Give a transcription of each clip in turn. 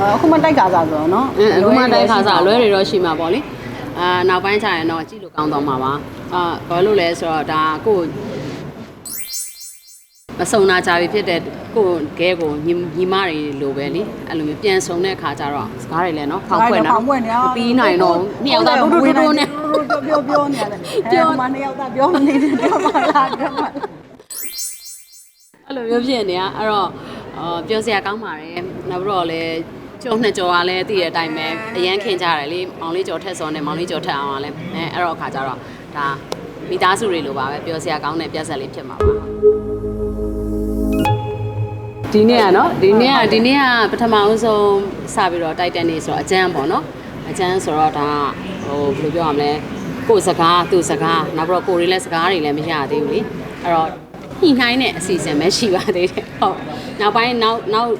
အခုမှတိုက်ခါစားဆိုတော့နော်အင်းအခုမှတိုက်ခါစားအလွဲတွေတော့ရှိမှာပေါ့လေအာနောက်ပိုင်းကျရင်တော့ကြည့်လို့ကောင်းတော့မှာပါအာဘာလို့လဲဆိုတော့ဒါကိုယ့်မစုံနာကြပြီဖြစ်တဲ့ကိုယ့်ကဲကိုညီညီမတွေလိုပဲလေအဲ့လိုမျိုးပြန်ဆုံတဲ့အခါကျတော့စကားတွေလည်းနော်ဖောက်ဖွက်ဖောနော်က်ဖွက်နေမပြီးနိုင်တော့နှစ်ယောက်သားတူတူတူနဲ့ပြောပြောနေရတယ်ပြောပြောမှနှစ်ယောက်သားပြောမနေတယ်ပြောမှလားပြောမှလားအဲ့လိုမျိုးဖြစ်နေอ่ะအဲ့တော့အော်ပြောစရာကောင်းပါတယ်နောက်ပြီးတော့လည်း ကျော်နှစ်ကျော်ကလည်းသိတဲ့အတိုင်းပဲအရန်ခင်ကြတယ်လေမောင်လေးကျော်ထက်စောနဲ့မောင်လေးကျော်ထက်အောင်ကလည်းအဲအဲ့တော့အခါကျတော့ဒါမိသားစုတွေလိုပါပဲပြောစရာကောင်းတဲ့ပြဿနာလေးဖြစ်မှာပါဒီနေ့ကနော်ဒီနေ့ကဒီနေ့ကပထမအဆုံးစပြီးတော့တိုက်တဲ့နေ့ဆိုတော့အကျန်းပေါ့နော်အကျန်းဆိုတော့ဒါဟိုဘယ်လိုပြောရမလဲကိုယ်စကားသူစကားနောက်ပြီးတော့ကိုယ်တွေလည်းစကားတွေလည်းမရသေးဘူးလေအဲ့တော့ညှိနှိုင်းတဲ့အစီအစဉ်ပဲရှိပါသေးတယ်ဟုတ်နောက်ပိုင်းနောက်နောက်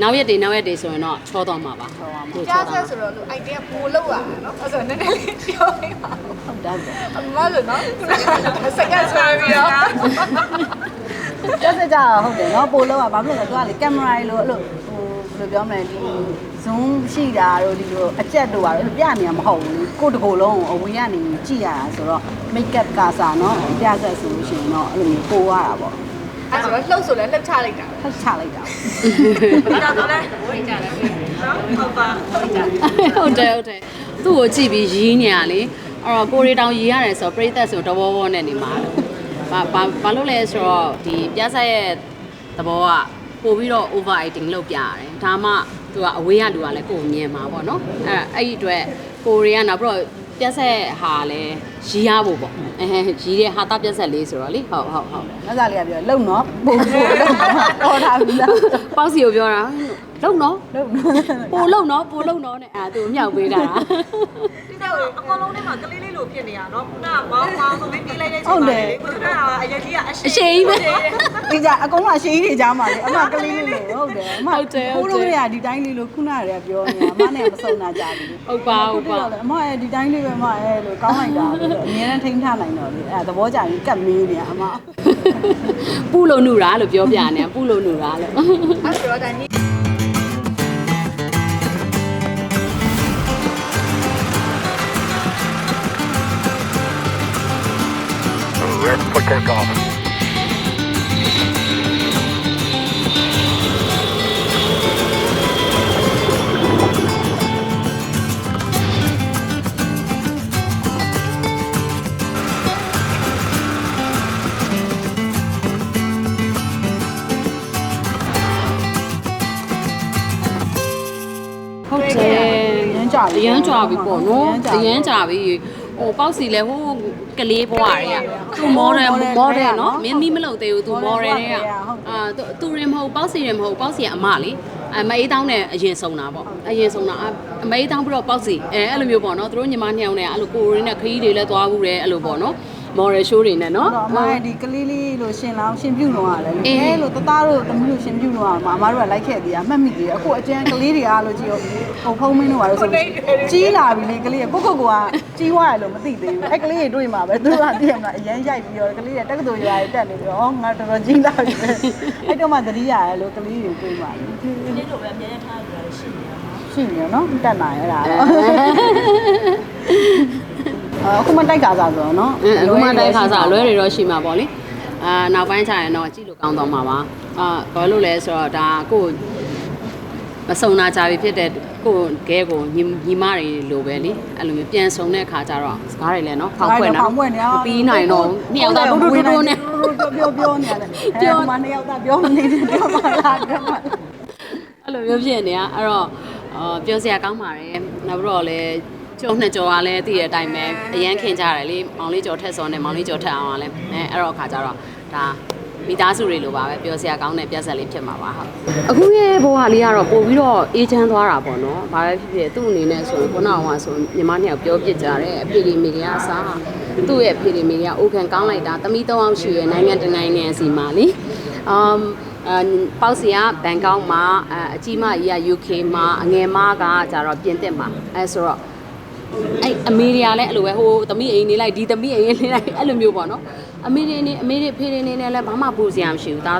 နောက်ရက်တွေနောက်ရက်တွေဆိုရင်တော့ချောတော့မှာပါဟုတ်ကြားဆက်ဆိုတော့လူ idea ပို့လောက်ရတာနော်အဲ့ဆိုနည်းနည်းလေးပြောပေးပါဦးဟုတ်တယ်အမလို့နော်စကတ်ဆွဲပြီးတော့တက်စကြဟုတ်တယ်နော်ပို့လို့ကဘာဖြစ်လို့လဲသူကလေကင်မရာလိုအဲ့လိုဟိုဘယ်လိုပြောမလဲဒီ zoom ရှိတာတို့ဒီလိုအကြက်တို့ပါလို့ပြနေမှာမဟုတ်ဘူးကိုတကိုယ်လုံးအဝေးကနေကြည့်ရတာဆိုတော့ make up ကစားနော်ပြဆက်ဆိုလို့ရှိရင်တော့အဲ့လိုမျိုးပို့ရတာပေါ့ အဲ့ဆိုတော့လှုပ်ဆိုလဲလှုပ်ချလိုက်တာထပ်ချလိုက်တာဒါဆိုလဲဝိတ်ကြတယ်နော်ဟုတ်ပါဟုတ်ကြတယ်ဟုတ်တယ်ဟုတ်တယ်သူ့ကိုကြည့်ပြီးရီးနေရလေအဲ့တော့ကိုရီတောင်ရီးရတယ်ဆိုတော့ပြိသက်ဆိုတဘောဘောနဲ့နေမှာဘာဘာဘာလို့လဲဆိုတော့ဒီပြဆက်ရဲ့သဘောကပို့ပြီးတော့ over acting လုပ်ပြရတယ်ဒါမှသူကအဝေးကလူကလည်းကိုယ်မြင်မှာပေါ့နော်အဲ့အဲ့ဒီအတွက်ကိုရီကနောက်ပြီးတော့ ပြဆက်ဟာလည်းရီးရဖို့ပေါ့အဲရီးတဲ့ဟာတာပြဆက်လေးဆိုတော့လေဟုတ်ဟုတ်ဟုတ်မဆာလေးကပြောလုံနော်ပို့ပို့လုံနော်တော်တာပြီလားပေါက်စီကိုပြောတာ လုံနော်လုံနော်ပိုလုံနော်ပိုလုံနော်နဲ့အာသူအမြောက်ပေးတာဒီတော့အကောင်လုံးထဲမှာကလေးလေးလိုဖြစ်နေတာနော်ခုနကမောင်းမောင်းဆိုပြီးပြေးလိုက်တဲ့အချိန်မှာလေခုနကအရက်ကြီးကအရှိအရှိန်ပဲဒီကြအကုန်လုံးရှေးတွေကြားမှာလေအမကလေးလေးလို့ဟုတ်တယ်အမဟုတ်တယ်ဟုတ်တယ်ကိုလိုရဒီတိုင်းလေးလို့ခုနကတည်းကပြောနေတာအမနဲ့မစုံတာကြပြီဟုတ်ပါဟုတ်ပါအမရဲ့ဒီတိုင်းလေးပဲအမရဲ့လို့ကောင်းလိုက်တာလို့အများနဲ့ထိန်းထားနိုင်တော့လေအဲသဘောကြရင်ကတ်မေးနေအမပူလို့နူတာလို့ပြောပြနေပူလို့နူတာလို့အဲ့ဆိုတော့ဒါ နီး Red for takeoff. ဟုတ်တယ်ရမ်းကြပြီအရန်ကြွားပြီပေါ့နော်အအရရမ်းန်ကြကြွားပြီဟိုပေါက်စီလဲဟို ကလေးဘွားတွေကသူမော်ဒယ်မော်ဒယ်နော်မင်းနီးမလုပ်သေးဘူးသူမော်ဒယ်တွေကအာသူရင်မဟုတ်ပေါက်စီရင်မဟုတ်ပေါက်စီကအမလေးအမအေးတောင်းနဲ့အရင်ဆုံးတာပေါ့အရင်ဆုံးတာအမအေးတောင်းပြီးတော့ပေါက်စီအဲအဲ့လိုမျိုးပေါ့နော်သူတို့ညီမနှစ်ယောက်နဲ့အဲ့လိုကိုရင်းနဲ့ခရီးတွေလည်းသွားဘူးတယ်အဲ့လိုပေါ့နော် မော်ဒယ်ရှိုးတွေနဲ့နော်တော့အမရဲ့ဒီကလေးလေးလို့ရှင်လောင်းရှင်ပြုတ်တော့ရတယ်အေးအဲလို့တသားတို့သမီးတို့ရှင်ပြုတ်တော့မှာအမတို့ကလိုက်ခဲ့သေးတာမှတ်မိသေးတယ်အခုအကျန်းကလေးတွေအားလို့ကြည့်ရောဟိုဖုံးမင်းတို့ပါလို့ဆိုကြီးလာပြီလေကလေးကကိုကိုကိုကကြီးွားရလို့မသိသေးဘူးအဲကလေးတွေတွေ့မှာပဲသူတို့ကသိရမလားအရန်ရိုက်ပြီးတော့ကလေးတွေတက္ကသိုလ်ရွာတွေတက်နေပြီးတော့ငါတော်တော်ကြီးလာပြီပဲအဲ့တော့မှသတိရတယ်လို့ကလေးတွေတွေ့မှာလေဒီလိုပဲအများကြီးထားကြရရှိနေတာနော်ရှိနေနော်တက်နိုင်ရတာတော့ အခုမှတိုက်ခါစားဆိုတော့နော်အင်းအခုမှတိုက်ခါစားအလွဲတွေတော့ရှိမှာပေါ့လေအာနောက်ပိုင်းကျရင်တော့ကြည့်လို့ကောင်းတော့မှာပါအာဘာလို့လဲဆိုတော့ဒါကိုယ့်မစုံနာကြပြီဖြစ်တဲ့ကိုယ့်ကဲကိုညီညီမတွေလိုပဲလေအဲ့လိုမျိုးပြန်ဆုံတဲ့အခါကျတော့စကားတွေလည်းနော်ဖောက်ဖွက်နော်ဖောက်ဖွက်နေမပြီးနိုင်တော့နှစ်ယောက်သားတူတူတူနဲ့ပြောပြောနေရတယ်ပြောမှနှစ်ယောက်သားပြောမနေတယ်ပြောမှလားပြောမှလားအဲ့လိုမျိုးဖြစ်နေတာအဲ့တော့အာပြောစရာကောင်းပါတယ်နောက်ပြီးတော့လည်း ကျော်နှစ်ကျော်ကလည်းသိတဲ့အတိုင်းပဲအရန်ခင်ကြတယ်လေမောင်လေးကျော်ထက်စောနဲ့မောင်လေးကျော်ထက်အောင်ကလည်းအဲအဲ့တော့အခါကျတော့ဒါမိသားစုတွေလိုပါပဲပြောစရာကောင်းတဲ့ပြဿနာလေးဖြစ်မှာပါဟုတ်အခုရဲ့ဘဝလေးကတော့ပို့ပြီးတော့အေးချမ်းသွားတာပေါ့နော်ဘာပဲဖြစ်ဖြစ်သူ့အနေနဲ့ဆိုရင်ခုနကဆိုညီမနှစ်ယောက်ပြောပြကြတယ်အဖေဒီမိတွေကအစားသူ့ရဲ့အဖေဒီမိတွေကအိုခံကောင်းလိုက်တာသမီးသုံးအောင်ရှိရနိုင်ငံတကာနိုင်ငံစီမှာလေအမ်အပေါက်စီကဘန်ကောက်မှာအအကြီးမကြီးက UK မှာအငယ်မကကြတော့ပြင်သစ်မှာအဲဆိုတော့ အဲ့အမေတွေကလည်းအဲ့လိုပဲဟိုသမီးအိမ်နေလိုက်ဒီသမီးအိမ်နေလိုက်အဲ့လိုမျိုးပေါ့နော်အမေတွေနေအမေတွေဖေတွေနေနဲ့လည်းဘာမှပူစရာမရှိဘူးဒါ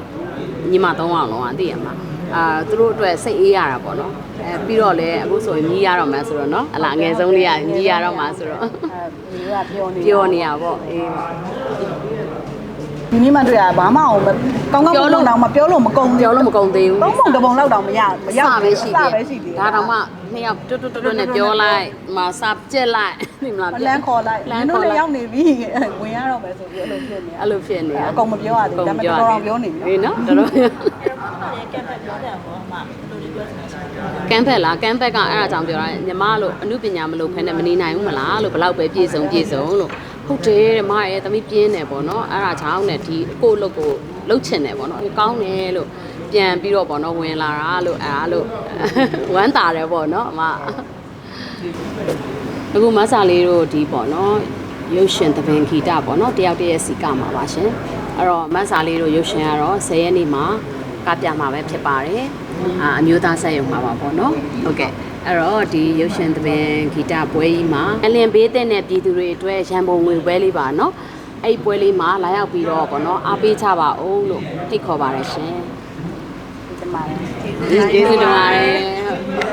ညီမသုံးအောင်လုံးอ่ะသိရမှာအာသူတို့အတွက်စိတ်အေးရတာပေါ့နော်အဲပြီးတော့လည်းအခုဆိုရင်ညီရတော့မှဆိုတော့နော်ဟလာငယ်ဆုံးလေးကညီရတော့မှဆိုတော့အဲညီကပျော်နေပျော်နေရပေါ့အေး ဒီနေ့မှတွေ့ရဘာမှအောင်မကောင်းကောင်းပြောမလို့လုပ်တော့မပြောလို့မကုန်ဘူးပြောလို့မကုန်သေးဘူးသုံးပုံတစ်ပုံလောက်တော့မရမရစပဲရှိစသေးပဲရှိသေးဒါတော့မှနှစ်ယောက်တွတ်တွတ်တွတ်နဲ့ပြောလိုက်မစကြက်လိုက်ဒီမလားလမ်းခေါ်လိုက်လမ်းနင်ခေါ်တို့လိုက်လည်းရောက်နေပြီဝင်ရတော့မယ်ဆိုပြီးအဲ့လိုဖြစ်နေအဲ့လိုဖြစ်နေရအကုန်မပြောရသေးဘူးဒါပေမဲ့တော်တော်ပြောနေပြီအေးနော်တော်တော်ကမ်ဘက်လားကမ်ဘက်ကအဲ့ဒါကြောင့်ပြောတာညီမလို့အမှုပညာမလို့ခဲနဲ့မနေနိုင်ဘူးမလားလို့ဘလောက်ပဲပြည့်စုံပြည့်စုံလို့ ဟုတ်တယ်တဲ့မရဲ့သမီးပြင်းတယ်ပေါ့နော်အဲ့ဒါကြောင့်နဲ့ဒီကိုယ့်လုပ်ကိုလှုပ်ချင်တယ်ပေါ့နော်ကောင်းတယ်လို့ပြန်ပြီးတော့ပေါ့နော်ဝင်လာတာလို့အဲ့ဒါလို့ဝမ်းတာတယ်ပေါ့နော်အမအခုမဆာလေးတို့ဒီပေါ့နော်ရုပ်ရှင်သဘင်ဂီတပေါ့နော်တယောက်တည်းရဲ့စီကမှာပါရှင်အဲ့တော့မဆာလေးတို့ရုပ်ရှင်ကတော့10ရက်နေ့မှာကပြမှာပဲဖြစ်ပါတယ် အာအမျိုးသားဆက်ရုံမှာပါပေါ့နော်ဟုတ်ကဲ့အဲ့တော့ဒီရုပ်ရှင်သဘင်ဂီတပွဲကြီးမှာအလင်ဘေးတဲ့နဲ့ပြည်သူတွေအတွက်ရန်ပုံငွေပွဲလေးပါနော်အဲ့ဒီပွဲလေးမှာလာရောက်ပြီးတော့ပေါ့နော်အားပေးကြပါအောင်လို့ဖိတ်ခေါ်ပါတယ်ရှင်ဒီမှာကျေးဇူးတင်ပါတယ်